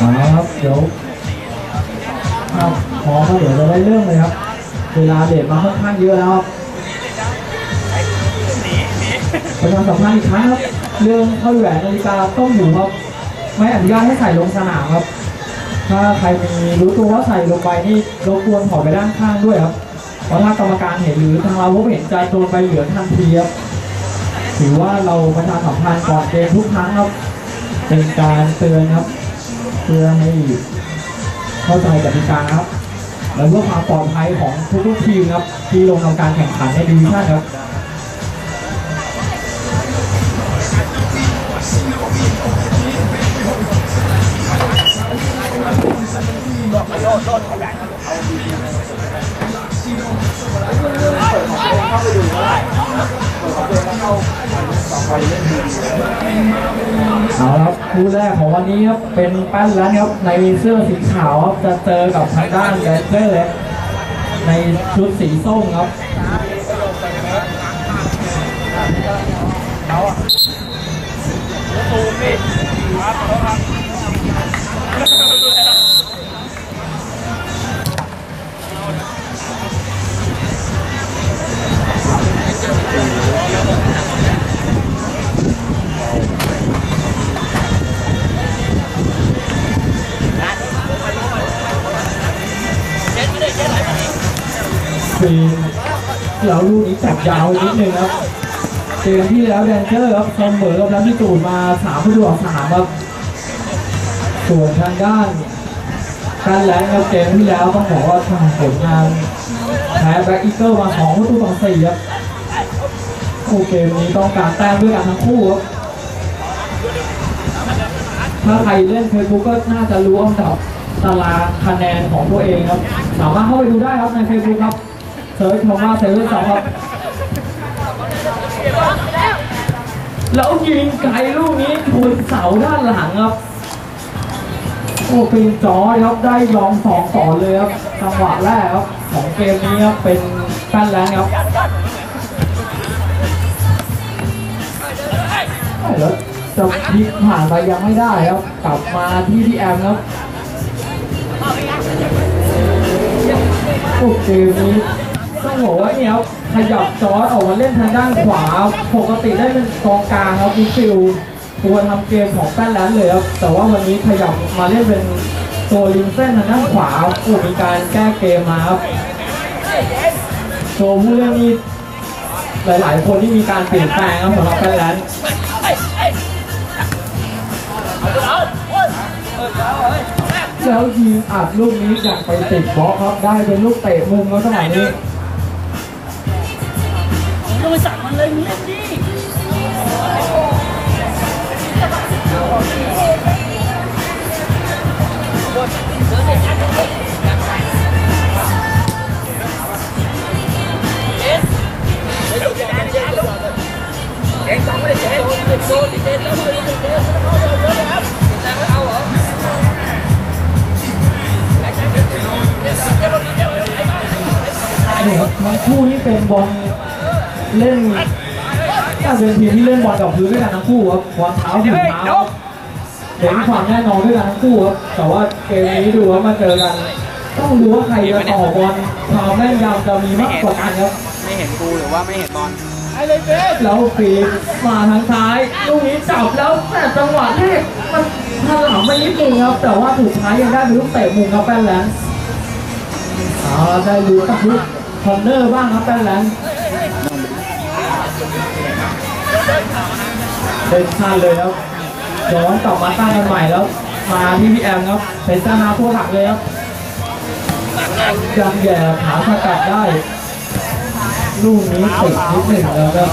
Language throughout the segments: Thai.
เอาครับเดี๋ยวครับพอก็เดี๋ยวจะได้เรื่องเลยครับ เวลาเดทมาค่อนข้างเยอะแล้วครับประชาสัมพันธ์อีกครั้งครับเรื่องเข้าแหวนนาฬิกาต้องอยู่ครับไม่อนุญาตให้ใส่ลงสนามครับ ถ้าใครมีรู้ตัวว่าใส่ลงไปนี่รบกวนถอดไปด้านข้างด้วยครับ เพราะถ้ากรรมการเห็นหรือทางเราพบเห็นจะโดนใบเหลืองทันทีครับถือว่าเราประชาสัมพันธ์ก่อนเกมทุกครั้งครับ เป็นการเตือนครับ พื่อให้เข้าใจกติกาครับ และเพื่อความปลอดภัยของทุกๆทีมครับ ที่ลงทำการแข่งขันในดิวิชั่นครับ เอาละครับคู่แรกของวันนี้ครับเป็นแป้นแล้วครับในเสื้อสีขาวครับจะเจอกับทางด้านแดนเซอร์ในชุดสีส้มครับฟีน แล้วลูกนี้จับยาวนิดนึงครับเกมที่แล้วแดนเจอร์ครับเสมอกับแล้วที่ตูนมาสามประตูต่อสามครับส่วนทางด้านการแลนครับเกมที่แล้วต้องบอกว่าทำผลงานแพ้แบ็กอีเกิลมาสองประตูต่อสี่ครับคู่เกมนี้ต้องการแต้มด้วยกันทั้งคู่ครับถ้าใครเล่นเฟซบุ๊กก็น่าจะรู้อันดับตารางคะแนนของตัวเองครับ สามารถเข้าไปดูได้ครับในเฟซบุ๊กครับ เซิร์ชคำว่าเซเว่นสองครับแล้วยิงไกลลูกนี้ชนเสาด้านหลังครับ โอ้เป็นจอครับได้ยอมสองต่อเลยครับจังหวะแรกครับของเกมนี้ครับเป็นแป้นแรงครับแล้วจะพลิกผ่านไปยังไม่ได้ครับ กลับมาที่พี่แอมครับโอเคนี้ ต้องบอกว่าเนี่ยครับขยับจอร์ดออกมาเล่นทางด้านขวา ปกติได้เป็นกองกลางครับฟิลตัวทำเกมของแป้นแลนเลยครับ แต่ว่าวันนี้ขยับมาเล่นเป็นตัวริมเส้นทางด้านขวาโอ้มีการแก้เกมมาครับตัวผู้เล่นนี่หลาย ๆ คนที่มีการเปลี่ยนแปลงครับสำหรับแป้นแลนแล้วยิงอัดลูกนี้อย่างไปติดบล็อกครับ ได้เป็นลูกเตะมุมแล้วสมัยนี้ ไปสั่งมันเลยมึงเล่นดิเนี่ยครับทั้งคู่นี่เป็นบอล เล่นน่าจะเป็นทีมที่เล่นบอลกับพื้นด้วยกันทั้งคู่ครับบอลเท้าถึงเท้าเห็นความแน่นอนด้วยกันทั้งคู่ครับแต่ว่าเกมนี้ดูว่ามาเจอกัน ต้องดูว่าใครจะต่อบอลความแม่นยำจะมีมากกว่ากันครับไม่เห็นกูหรือว่าไม่เห็นบอลแล้วฟีดมาทางซ้ายลูกนี้จับแล้วแต่จังหวะแรกมันถลำไปนิดนึงครับ แต่ว่าสุดท้ายยังได้เป็นลูกเตะมุมครับแป้นแลนด์เอาละได้ดูกับลูกคอนเนอร์บ้างครับแป้นแลนด์ เป็นพลาดเลยครับย้อนกลับมาตั้งกันใหม่แล้ว มาที่พี่แอมครับเป็นเจ้านาตัวหลักเลยครับยังแย่ขาสกัดได้ลูกนี้ติดนิดหนึ่งแล้วก็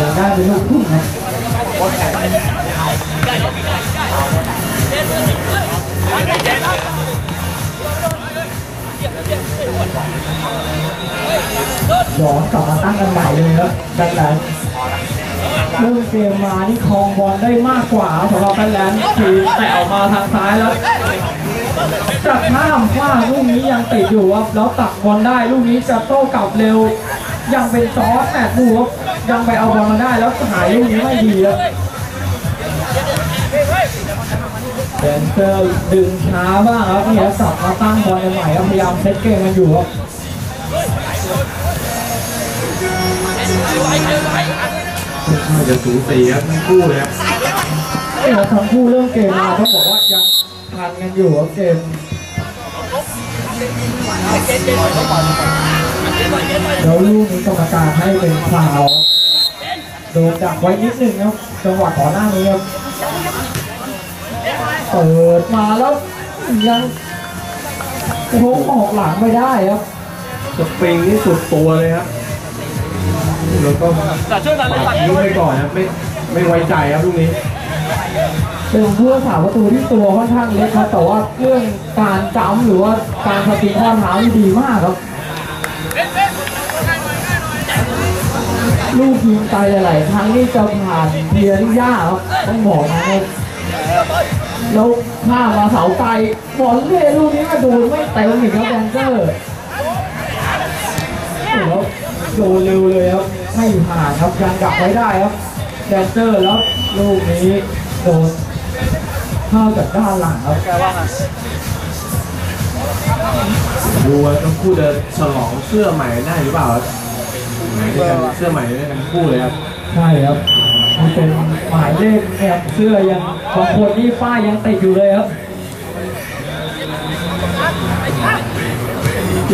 ยังได้เป็นลูกพุ่งนะ ย้อนกลับมาตั้งกันใหม่เลยครับดันั้นเริ่มเกมมานี่ครองบอลได้มากกว่าสำหรับแฟนแลนด์ทีมแต่ออกมาทางซ้ายแล้วจับข้ามฟาลูกนี้ยังติดอยู่ครับแล้วตักบอลได้ลูกนี้จะโต้กลับเร็ว ยังเป็นซอสแปดดูครับยังไปเอาบอลมาได้แล้วหายลูกนี้ไม่ดีครับ เดนเซอร์ดึงช้าบ้างครับนี่ครับกลับมาตั้งบอลกันใหม่ครับพยายามเซตเกมกันอยู่ครับน่าจะสูสีครับทั้งคู่เลยครับนี่ครับทั้งคู่เริ่มเกมมาต้องบอกว่ายังทันกันอยู่ครับเกมแล้วลูกนี้กรรมการให้เป็นฟาวล์โดนดักไว้นิดนึงครับจังหวะก่อนหน้านี้ครับ เปิดมาแล้วยังโค้งออกหลังไม่ได้ครับสปริงนี่สุดตัวเลยครับแล้วก็แต่ช่วยดันเลยตัดยิงไปก่อนครับไม่ไม่ไว้ใจครับลูกนี้เป็นผู้รักษาประตูที่ตัวค่อนข้างเล็กครับแต่ว่าเรื่องการจำหรือว่าการสติข้อเท้านี่ดีมากครับลูกยิงไปหลายๆครั้งนี่จะผ่านเพียริยาครับต้องบอกนะครับ แล้วข้ามมาเสาไกลบอลเล่ลูกนี้ก็โดนไม่เต็มอีกครับแดนเซอร์โอ้โหแล้วโดนเร็วเลยครับไม่ผ่านครับยังดักไว้ได้ครับแดนเซอร์แล้วลูกนี้โดนเข้าจากด้านหลังครับแกว่าไงดูว่าทั้งคู่จะฉลองเสื้อใหม่ได้หรือเปล่าครับหมายด้วยกันเสื้อใหม่ด้วยกันทั้งคู่เลยครับใช่ครับ มันเป็นหมายเลขเนี่ยเสื้อยังบางคนนี่ป้ายยังติดอยู่เลยครับ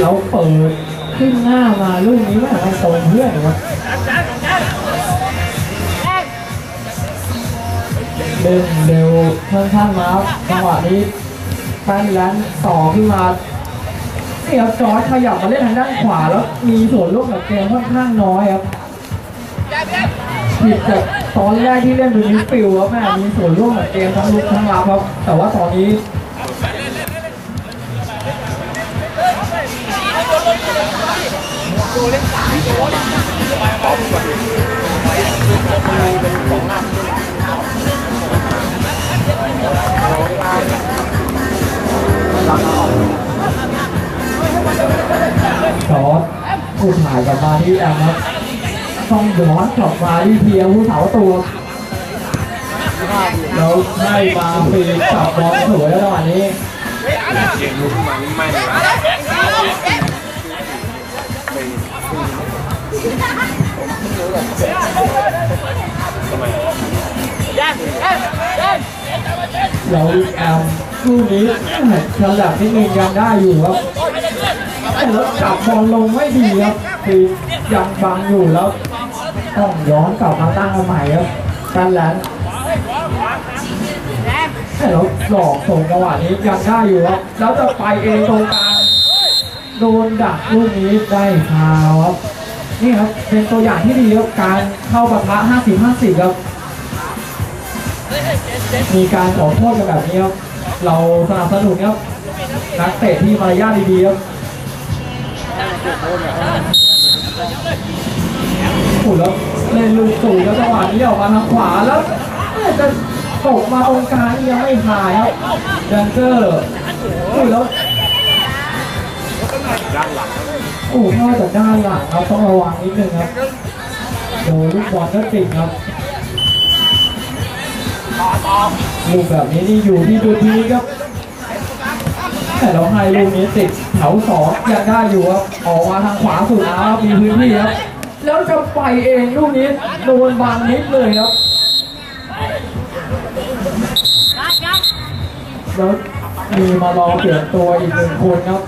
เราเปิดขึ้นหน้ามาลูกนี้แม่งมันตรงเพื่อนครับเดินเร็วค่อนข้างมาจังหวะนี้แป้นแลนต่อขึ้นมาเนี่ครับจอร์จขยับมาเล่นทางด้านขวาแล้ว มีส่วนร่วมกับเกมค่อนข้างน้อยครับ ผิดจากตอนแรกที่เล่นเป็นมิดฟิลด์ครับแม่มีส่วนร่วมกับเกมทั้งลุกทั้งรับครับ แต่ว่าตอนนี้จอร์ดผู้ถ่ายกลับมาที่แอมครับ ต้องย้อนกลับมาที่เพียงผู้สาวตัวแล้วให้มาปีจับบอลสวยแล้วจังหวะนี้เกมลุกมานี่ไม่เรับแล้วแอมลูกนี้ฉลับนิดนึงยังได้อยู่ครับแต่แล้วจับบอลลงไม่ดีครับคือยังบังอยู่แล้ว ต้องย้อนกลับมาตั้งเอใหม่ครับกันแลนแต่แล้วหลอกส่งจังหวะนี้ยังได้อยู่ครับแล้วจะไปเองตรงกลางโดนดักลูกนี้ได้ฟาวครับนี่ครับเป็นตัวอย่างที่ดีครับการเข้าปะทะ50-50ครับมีการขอโทษกันแบบนี้ครับเราสนับสนุนครับนักเตะที่มารยาทดีๆครับ โอ้โหแล้วเล่นลูกสูงแล้วจังหวะนี้ออกมาทางขวาแล้วจะตกมาตรงกางนี่ยังไม่หายครับแดนเซอร์โอ้โหแล้วด้านหลังโอ้โหเข้าจากด้านหลังครับต้องระวังนิดนึงครับโดนลูกบอลก็จริงครับลูกแบบนี้นี่อยู่ที่ดูทีครับแต่เราให้ลูกนี้ติดแถวสองยังได้อยู่ครับออกมาทางขวาสุดนะครับมีพื้นที่ครับ แล้วจะไปเองลูกนี้โดนบางนิดเลยครับแล้วมีมารอเปลี่ยนตัวอีกหนึ่งคนครับ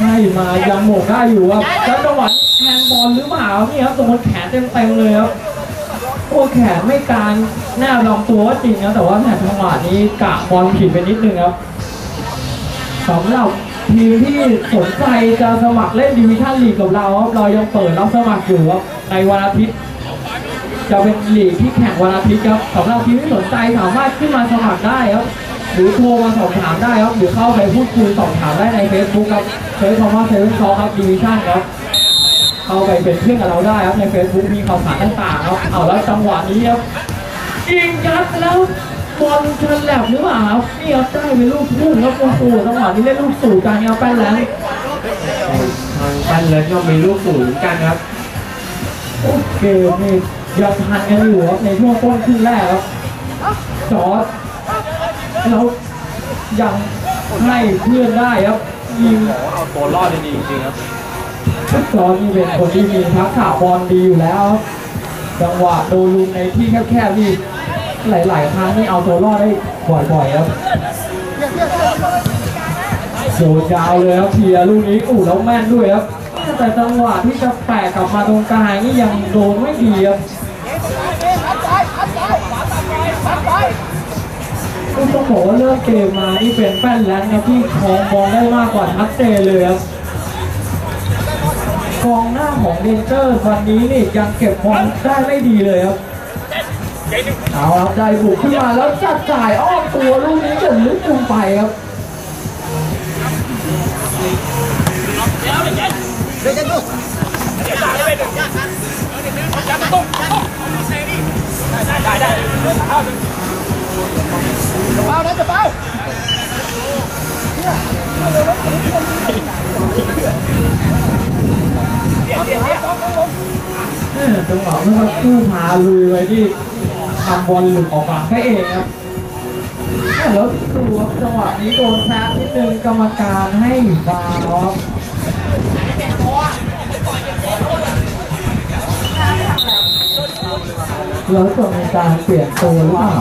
ให้มายังหมกได้อยู่ครับแล้วจังหวะแฮนด์บอลหรือเปล่านี่ครับโดนแขนเต็มๆเลยครับตัวแขนไม่กลางหน้าลำตัวก็จริงนะแต่ว่าแผ่จังหวะนี้กะบอลผิดไปนิดนึงครับ สำหรับทีมที่สนใจจะสมัครเล่นดิวิชั่นลีกกับเราครับเรายังเปิดรับสมัครอยู่ครับในวันอาทิตย์ จะเป็นลีกที่แข่งวันอาทิตย์ครับสำหรับทีมที่สนใจสามารถขึ้นมาสมัครได้ครับหรือโทรมาสอบถามได้ครับหรือเข้าไปพูดคุยสอบถามได้ใน Facebook ครับเซิร์ชคำว่าเซเว่นซอครับดิวิชั่นครับเข้าไปเป็นเพื่อนกับเราได้ครับใน Facebook มีข่าวสารต่างๆครับเอาแล้วจังหวะนี้ครับยิงยัดแล้ว บอลฉลับหรือเปล่าครับนี่ครับได้เป็นลูกพุ่งครับโอ้โหจังหวะนี้เล่นลูกสู่กันครับแป้นแล้วทางแป้นเลยก็มีลูกสูงเหมือนกันครับโอเคนี่ยังทันกันอยู่ครับในช่วงต้นครึ่งแรกครับจอร์ดแล้วยังให้เพื่อนได้ครับยิงบอกว่าเอาตัวรอดได้ดีจริงครับจอร์ดนี่เป็นคนที่มีทักษะบอลดีอยู่แล้วจังหวะโดนลุมในที่แคบๆนี่ หลาย ๆ ครั้งนี่เอาตัวรอดได้บ่อย ๆ ครับโดดยาวเลยครับเพียลูกนี้อู้แล้วแม่นด้วยครับ แต่จังหวะที่จะแปะกลับมาตรงกลางนี่ยังโดนไม่ดีครับต้องบอกว่าเริ่มเกมมานี่เป็นแป้นแลนด์ครับที่คองบอลได้มากกว่าทัดเจนเลยครับกองหน้าของเดนเจอร์วันนี้นี่ยังเก็บบอลได้ไม่ดีเลยครับ เอาครับได้บุกขึ้นมาแล้วจัดจ่ายอ้อมตัวลูกนี้จนลึกลงไปครับเออจังหวะเมื่อสักครู่พาลุยไปที่ ทำบอลหลุดออกมาแค่เองครับแล้วดูครับจังหวะนี้โดนแซะนิดนึงกรรมการให้ฟาวครับแล้วจะมีการเปลี่ยนตัวหรือเปล่า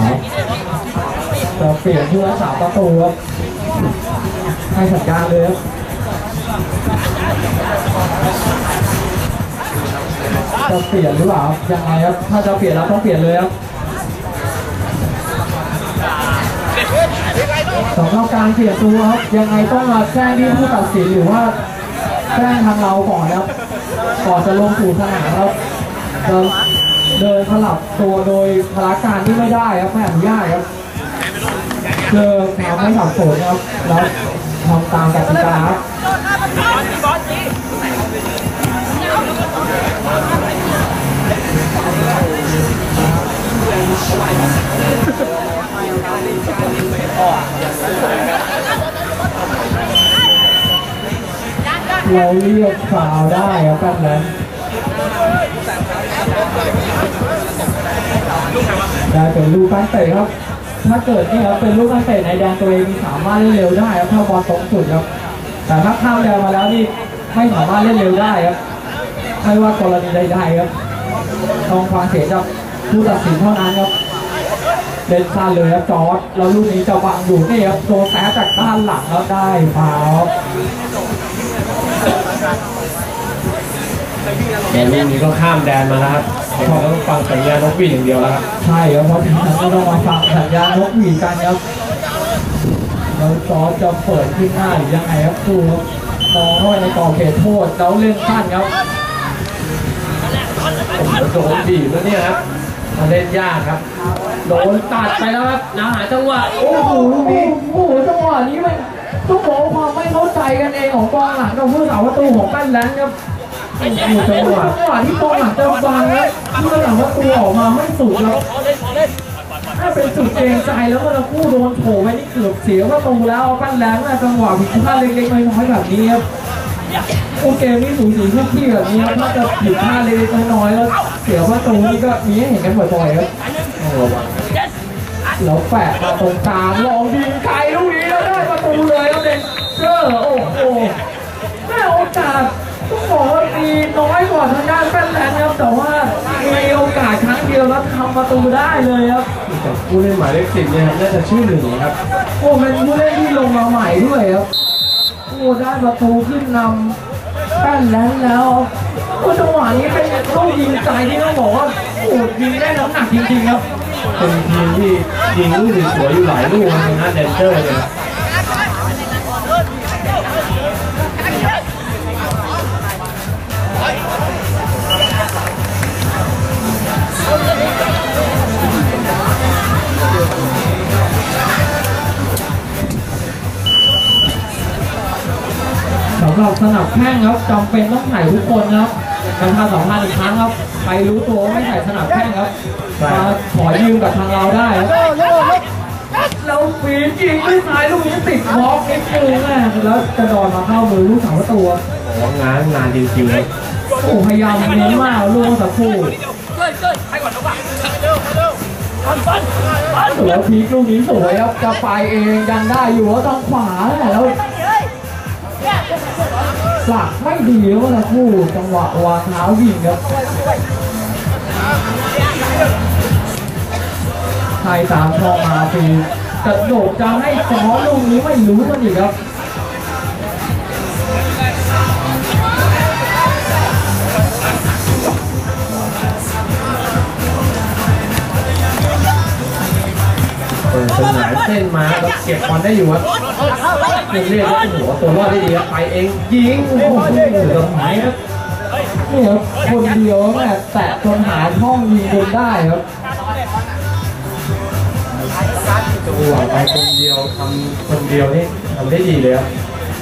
จะเปลี่ยนผู้รักษาประตูครับให้สัญญาณเลยครับจะเปลี่ยนหรือเปล่ายังไงครับ ถ้าจะเปลี่ยนแล้วต้องเปลี่ยนเลยครับ สำหรับการเปลี่ยนตัวครับยังไงต้องมาแจ้งที่ผู้ตัดสินหรือว่าแจ้งทางเราก่อนครับก่อนจะลงสู่สนามครับเดินสลับตัวโดยพละการที่ไม่ได้ครับไม่อนุญาตครับเพื่อควาไม่สับสนครับแล้วทำตามกติกาครับ เราเรียกฟาวล์ได้ครับแบบนั้นได้เป็นลูกตั้งเตะครับ ถ้าเกิดนี่ครับเป็นลูกตั้งเตะในแดนตัวเองสามารถเล่นเร็วได้ครับถ้าบอลตรงสุดครับ แต่ถ้าข้ามแดนมาแล้วนี่ไม่สามารถเล่นเร็วได้ครับ ไม่ว่ากรณีใดๆครับ ต้องฟังเสียงจากผู้ตัดสินเท่านั้นครับ เล่นสั้นเลยครับจอร์ดแล้วลูกนี้จะวางอยู่นี่ครับโดนแซะจากด้านหลังแล้วได้ฟาวล์แต่ลูกนี้ก็ข้ามแดนมาแล้วครับเขาต้องฟังสัญญาณนกหวีดอย่างเดียวแล้วครับใช่ครับเพราะทีนั้นก็ต้องมาฟังสัญญาณนกหวีดกันครับแล้วจอร์จจะเปิดขึ้นหน้าหรือยังไงครับดูครับมองเข้าไปในกรอบเขตโทษแล้วเล่นสั้นครับผมโดนบีบแล้วเนี่ยครับมัน เล่นยากครับ โดนตัดไปแล้วครับนะหาจังหวะโอ้โหลูกนี้โอ้โหจังหวะนี้มันต้องบอกความไม่เข้าใจกันเองของกองหลังกับผู้สาวประตูของแป้นแลนด์ครับโอ้โหจังหวะจังหวะที่กองหลังจะบังแล้วผู้สาวประตูออกมาไม่สุดครับถ้าเป็นจุดเกรงใจแล้วมันจะคู่โดนโผล่ไปนี่เกือบเสียประตูแล้วปั้นแรงนะจังหวะผิดพลาดเล็กๆน้อยๆแบบนี้ครับ โอเคนี่สูสีทุกที่แบบนี้ครับถ้าจะผิดพลาดเล็กๆน้อยๆแล้วเสียประตูนี่ก็มีให้เห็นกันบ่อยๆครับแล้วแปะมาตรงกลางลองยิงไกลลูกนี้แล้วได้ประตูเลยครับเดนเจอร์โอ้โหแม่โอกาสต้องบอกว่ามีน้อยกว่าทางด้านแป้นแลนครับแต่ว่ามีโอกาสครั้งเดียวแล้วทำประตูได้เลยครับแต่ผู้เล่นหมายเลขสิบเนี่ยครับน่าจะชื่อหนึ่งครับโอ้เป็นผู้เล่นที่ลงมาใหม่ด้วยครับ โอ้ได้ประตูขึ้นนำแป้นแลนแล้วก็จังหวะนี้เป็นลูกยิงใจที่ต้องบอกว่าโอ้ยิงได้น้ำหนักจริงๆครับเป็นทีมที่ยิงลูกสวยอยู่หลายลูกนะทางด้านแดนเจอร์เนี่ย หรับสนับแข้งครับจำเป็นต้องใส่ทุกคนครับประชาสัมพันธ์อีกครั้งครับใครรู้ตัวว่าไม่ใส่สนับแข้งครับมาขอยืมกับทางเราได้ครับเราฝีจริงด้วยซ้ายลูกนี้ติดบล็อกนิดนึงแม่แล้วกระดอนมาเข้ามือลูกสาวประตูครับโอ้งานงานจริงๆเลยโอ้พยายามเน้นมากลูกเมื่อสักครู่เกิดเกิดใครก่อนระหว่างฟันฟันฟันแล้วพีคลูกนี้สวยครับจะไปเองยังได้อยู่ว่าทางขวาแล้ว สักไม่ดีแล้วนะคู่จังหวะวางเท้ายิงครับไทยสามทองมาฟีกระโดดจะให้ซ้อลูกนี้ไม่รู้มันอีกครับ เปิดสนามเส้นมาแล้วเก็บบอลได้อยู่ครับเรียกเรียกว่าหัวตัวรอดได้ดีครับไปเองยิงโอ้โหสบายครับนี่ครับคนเดียวแม่แตะจนหาช่องยิงจนได้ครับจังหวะไปคนเดียวทำคนเดียวนี่ทำได้ดีเลยครับ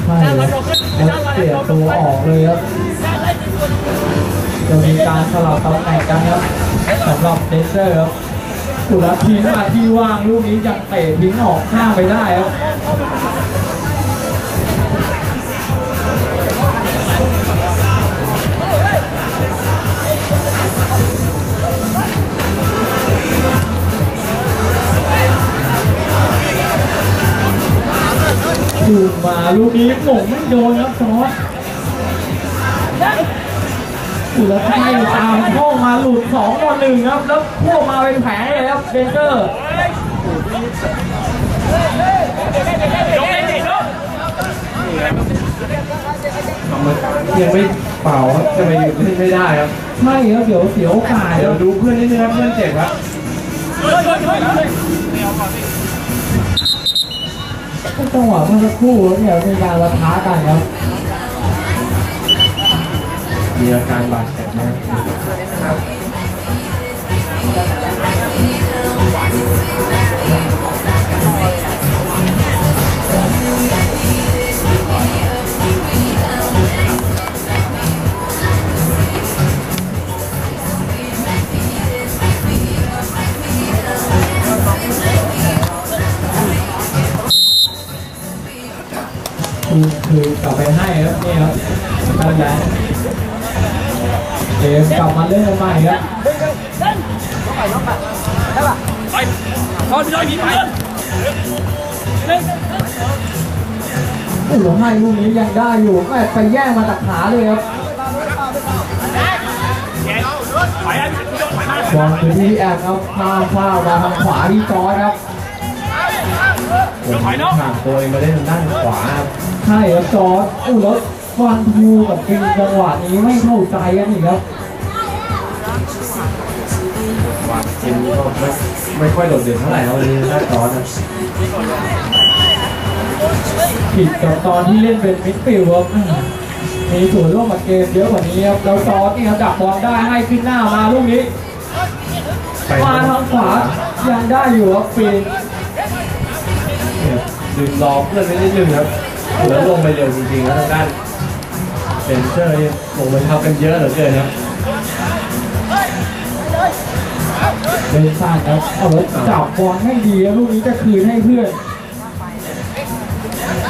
ใช่ครับแล้วเปลี่ยนตัวออกเลยครับจะมีการสลับตำแหน่งกันครับสำหรับเดนเซอร์ครับ สุรทิ้งมาที่ว่างลูกนี้ยังเตะทิ้งออกข้างไปได้ครับดูมาลูกนี้หม่งไม่โดนครับซอส สุรชัยตามเข้ามาหลุดสองต่อหนึ่งครับ แล้วพวกมาเป็นแผงเลยครับเบนเกอร์ยกเล่นดิลูกกรรมการยังไม่เป่าครับจะไปหยุดเล่นไม่ได้ครับใช่ครับเดี๋ยวเสียโอกาสเดี๋คยวรับดูเพื่อนนิดนึงครับเพื่อนเจ็บครับจังหวะเมื่อสักครู่เนี่ยมีการระท้ากันครับ มีอาการบาดเจ็บนะคือคือกลับไปให้ครับนี่ครับนั่นแหละ เกมกลับมาเล่นกันใหม่ครับไปตอนพี่น้อยหนีไปเลยหนึ่งโอ้โหให้ลูกนี้ยังได้อยู่แม่ไปแย่งมาจากขาเลยครับไปอะพี่โดนไปมาบอลคือที่แอบครับข้ามฟ้าวมาทางขวาที่จอร์จครับผมผ่านตัวเองมาเล่นทางด้านขวาครับใช่ครับจอร์จอู้แล้ ววันทูกับกินจังหวะนี้ไม่เข้าใจกันอีกครับวางจิมก็ไม่ไม่ค่อยโดดเด่นเท่าไหร่ครับวันนี้ถ้าจอร์ดนะผิดกับตอนที่เล่นเป็นมิดฟิลด์ครับมีส่วนร่วมกับเกมเยอะกว่านี้ครับแล้วจอร์จนี่ครับดักบอลได้ให้ขึ้นหน้ามาลูกนี้ไปมาทางขวายังได้อยู่ครับปีนเนี่ยดึงรอเพื่อนไว้นิดนึงครับแล้วลงไปเร็วจริงๆแล้วทางด้าน เซนเซอร์นี่ลงไปทับกันเยอะเหลือเกินครับเดินสร้างครับเอาแล้วจับบอลให้ดีแล้วลูกนี้จะคืนให้เพื่อน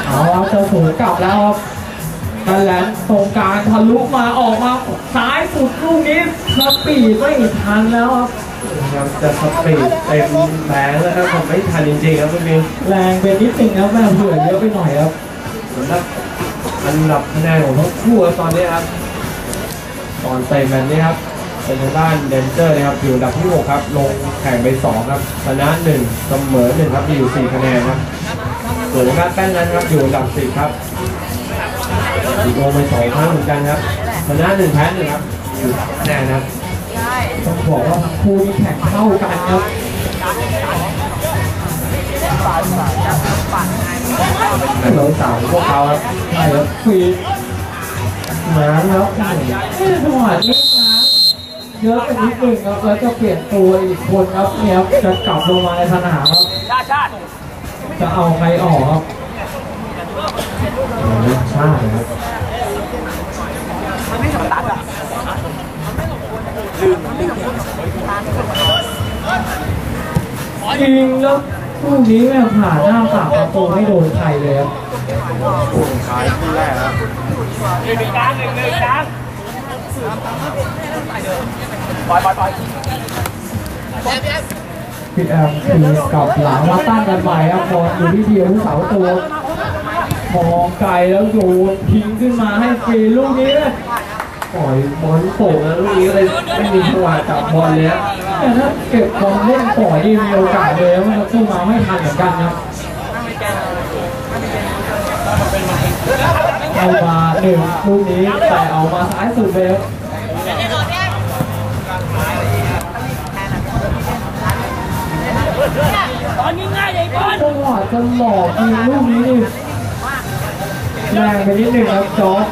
เอาครับจะสวนกลับแล้วครับกันแลนตรงกลางทะลุมาออกมาซ้ายสุดลูกนี้สปีดไม่ทันแล้วครับครับจะสปีดเต็มแรงแล้วครับผมไม่ทันจริงๆครับคุณมิวแรงเป็นนิดนึงครับแม่เผื่อเยอะไปหน่อยครับสำหรับ อันดับคะแนนของทั้งคู่ครับตอนนี้ครับตอนเตะแมนนี่ครับเป็นทางด้านเดนเจอร์นะครับอยู่อันดับที่6ครับ ลงแข่งไป 2 ครับชนะ1เสมอ1ครับมีอยู่4คะแนนครับส่วนทางด้านแป้นนั้นครับอยู่อันดับ10ครับอีกลงไป2ครั้งเหมือนกันครับชนะ1แพ้1ครับอยู่คะแนนครับต้องบอกว่าคู่นี่แข่งเท่ากันครับ เป็นน้องสาวพวกเขาครับใช่ครับฟีดมาแล้วจังหวะนี้นะเยอะไปนิดนึงครับแล้วจะเปลี่ยนตัวอีกคนครับเนี่ยจะกลับลงมาในสนามครับชาชาจะเอาใครออกครับใช่ครับจริงแล้ว คู่นี้แม่งผ่านหน้าปากประตูไม่โดนใครเลยครับคู่สุดท้ายคู่แรกครับหนึ่งหนึ่งกลางหนึ่งหนึ่งกลางพี่แอมทีกับหลังมาตั้งกันใหม่ครับบอลอยู่ที่เดียวผู้สาวตัวมองไกลแล้วโยนทิ้งขึ้นมาให้ฟรีลูกนี้เลยปล่อยบอลโป่งแล้วลูกนี้ก็เลยไม่มีจังหวะจับบอลเลยครับ แต่ถ้าเก็บบอลเล่นต่อนี่มีโอกาสเลยว่าจะสู้มาไม่ทันเหมือนกันครับเอามาหนึ่งลูกนี้แต่เอามาซ้ายสุดเลยตอนนี้ง่ายเลยบอลจังหวะจะหลอกยิงลูกนี้แรงไปนิดหนึ่งครับจอร์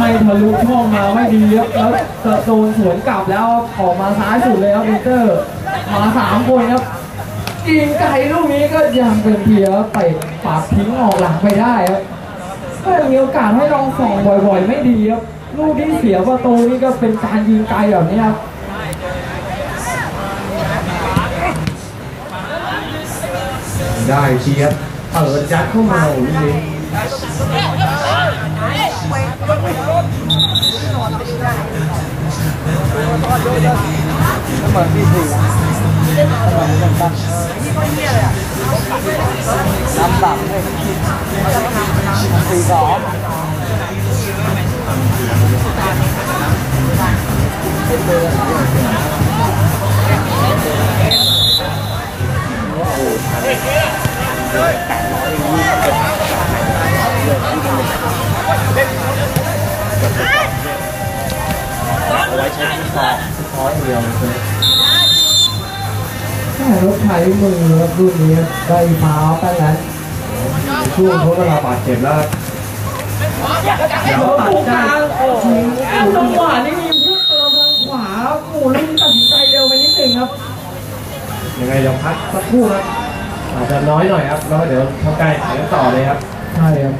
ให้ทะลุช่องมาไม่ดีครับแล้วจะโดนสวนกลับแล้วออกมาซ้ายสุดเลยครับวินเตอร์มาสามคนครับยิงไกลลูกนี้ก็ยังเป็นเพียไปปาดทิ้งออกหลังไปได้ครับก็มีโอกาสให้ลองส่องบ่อยๆ ไม่ดีครับลูกที่เสียประตูนี่ก็เป็นการยิงไกลแบบนี้ครับได้เชียร์เปิดยัดเข้ามาโอ้โหลูกนี้น้ำสั่ง รับรุ่นนี้ครับได้เท้าตั้งนั้นช่วงเขาเวลาบาดเจ็บแล้วเดี๋ยวตัดได้ยิงจังหวะนี้มีเพิ่มเติมทางขวาครับโอ้โหลูกนี้ตัดสินใจเร็วไปนิดนึงครับ ยังไงเดี๋ยวพักสักครู่ครับอาจจะน้อยหน่อยครับ แล้วเดี๋ยวทำการแข่งขันกันต่อเลยครับ ใช่ครับ